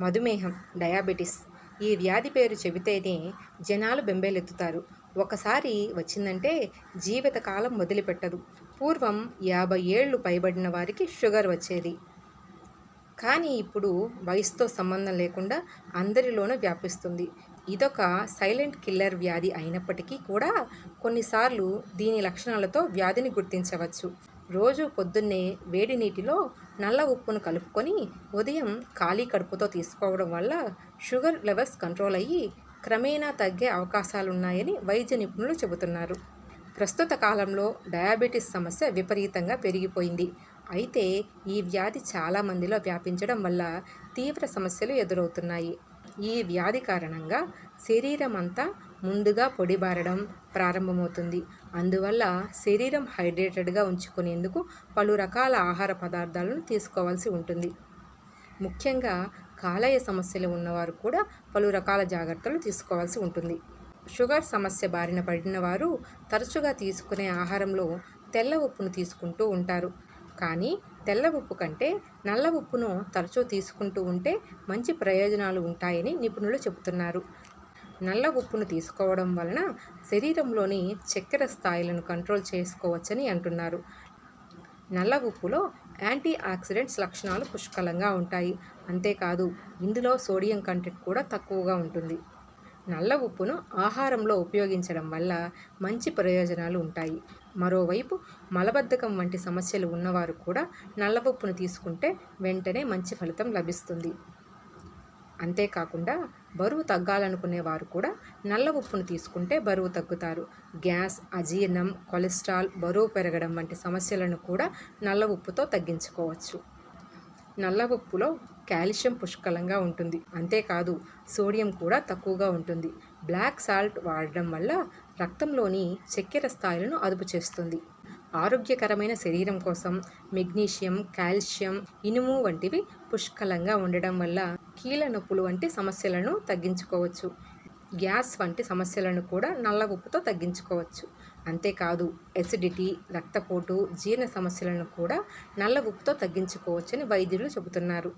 మధుమేహం డయాబెటిస్. ఈ వ్యాధి పేరు చెబితేనే జనాలు బెంబేలెత్తుతారు. ఒకసారి వచ్చిందంటే జీవితకాలం వదిలిపెట్టదు. పూర్వం యాభై ఏళ్ళు పైబడిన వారికి షుగర్ వచ్చేది. కానీ ఇప్పుడు వయసుతో సంబంధం లేకుండా అందరిలోనూ వ్యాపిస్తుంది. ఇదొక సైలెంట్ కిల్లర్ వ్యాధి అయినప్పటికీ కూడా కొన్నిసార్లు దీని లక్షణాలతో వ్యాధిని గుర్తించవచ్చు. రోజు పొద్దున్నే వేడి నీటిలో నల్ల ఉప్పును కలుపుకొని ఉదయం ఖాళీ కడుపుతో తీసుకోవడం వల్ల షుగర్ లెవెల్స్ కంట్రోల్ అయ్యి క్రమేణా తగ్గే అవకాశాలున్నాయని వైద్య నిపుణులు చెబుతున్నారు. ప్రస్తుత కాలంలో డయాబెటీస్ సమస్య విపరీతంగా పెరిగిపోయింది. అయితే ఈ వ్యాధి చాలా మందిలో వ్యాపించడం వల్ల తీవ్ర సమస్యలు ఎదురవుతున్నాయి. ఈ వ్యాధి కారణంగా శరీరం అంతా ముందుగా పొడిబారడం ప్రారంభమవుతుంది. అందువల్ల శరీరం హైడ్రేటెడ్గా ఉంచుకునేందుకు పలు రకాల ఆహార పదార్థాలను తీసుకోవాల్సి ఉంటుంది. ముఖ్యంగా కాలేయ సమస్యలు ఉన్నవారు కూడా పలు రకాల జాగ్రత్తలు తీసుకోవాల్సి ఉంటుంది. షుగర్ సమస్య బారిన పడిన వారు తరచుగా తీసుకునే ఆహారంలో తెల్ల ఉప్పును తీసుకుంటూ ఉంటారు. కానీ తెల్ల ఉప్పు కంటే నల్ల ఉప్పును తరచూ తీసుకుంటూ ఉంటే మంచి ప్రయోజనాలు ఉంటాయని నిపుణులు చెబుతున్నారు. నల్ల ఉప్పును తీసుకోవడం వలన శరీరంలోని చక్కెర స్థాయిలను కంట్రోల్ చేసుకోవచ్చని అంటున్నారు. నల్ల ఉప్పులో యాంటీ ఆక్సిడెంట్స్ లక్షణాలు పుష్కలంగా ఉంటాయి. అంతేకాదు ఇందులో సోడియం కంటెంట్ కూడా తక్కువగా ఉంటుంది. నల్ల ఉప్పును ఆహారంలో ఉపయోగించడం వల్ల మంచి ప్రయోజనాలు ఉంటాయి. మరోవైపు మలబద్ధకం వంటి సమస్యలు ఉన్నవారు కూడా నల్ల ఉప్పును తీసుకుంటే వెంటనే మంచి ఫలితం లభిస్తుంది. అంతేకాకుండా బరువు తగ్గాలనుకునే వారు కూడా నల్ల ఉప్పును తీసుకుంటే బరువు తగ్గుతారు. గ్యాస్ అజీర్ణం కొలెస్ట్రాల్ బరువు పెరగడం వంటి సమస్యలను కూడా నల్ల ఉప్పుతో తగ్గించుకోవచ్చు. నల్ల ఉప్పులో కాల్షియం పుష్కలంగా ఉంటుంది. అంతేకాదు సోడియం కూడా తక్కువగా ఉంటుంది. బ్లాక్ సాల్ట్ వాడడం వల్ల రక్తంలోని చక్కెర స్థాయిలను అదుపు చేస్తుంది. ఆరోగ్యకరమైన శరీరం కోసం మెగ్నీషియం కాల్షియం ఇనుము వంటివి పుష్కలంగా ఉండడం వల్ల కీళ్ళ నొప్పులు వంటి సమస్యలను తగ్గించుకోవచ్చు. గ్యాస్ వంటి సమస్యలను కూడా నల్ల ఉప్పుతో తగ్గించుకోవచ్చు. అంతేకాదు ఎసిడిటీ రక్తపోటు జీర్ణ సమస్యలను కూడా నల్ల ఉప్పుతో తగ్గించుకోవచ్చని వైద్యులు చెబుతున్నారు.